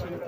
Gracias.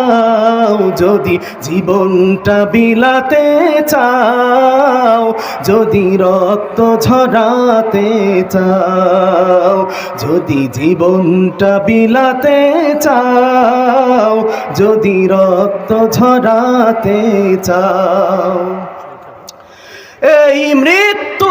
যদি জীবনটা বিলাতে চাও, যদি রক্ত ঝরাতে চাও, যদি জীবনটা বিলাতে চাও, যদি রক্ত ঝরাতে চাও। এই মৃত্যুর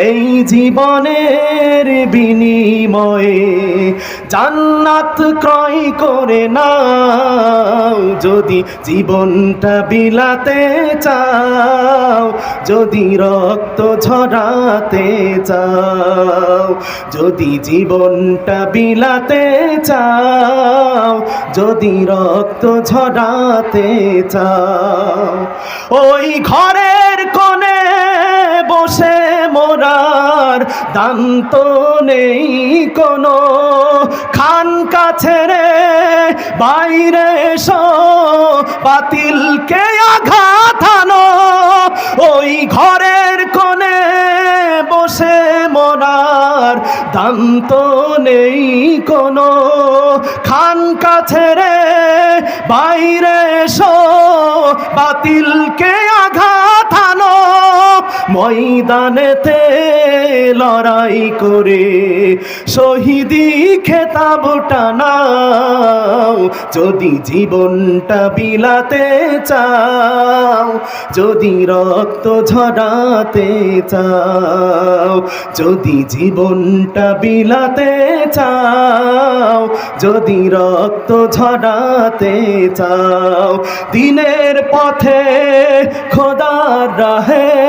এই জীবনের বিনিময়ে জান্নাত ক্রয় করে নাও। যদি জীবনটা বিলাতে চাও, যদি রক্ত ঝরাতে চাও, যদি জীবনটা বিলাতে চাও, যদি রক্ত ঝরাতে চাও। ওই ঘরের কোণে বসে মোরার দান্ত নেই কোনো। খান কাছে রে, বাইরে এসো বাতিলকে আঘাত আনো। ওই ঘরের কোণে বসে মোরার দান্ত নেই কোনো। খান কাছে রে, বাইরে বাতিলকে ময়দানেতে লড়াই করে শহীদি খেতাব টানাও যদি জীবনটা বিলাতে চাও, যদি রক্ত ঝরাতে চাও, যদি জীবনটা বিলাতে চাও, যদি রক্ত ঝরাতে চাও, দিনের পথে খোদার রাহে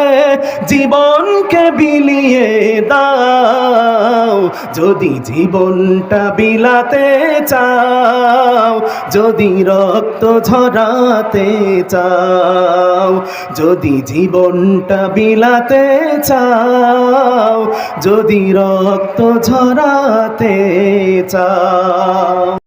জীবনকে বিলিয়ে দাও। যদি জীবনটা বিলাতে চাও, যদি রক্ত ঝরাতে চাও, যদি জীবনটা বিলাতে চাও, যদি রক্ত ঝরাতে চাও।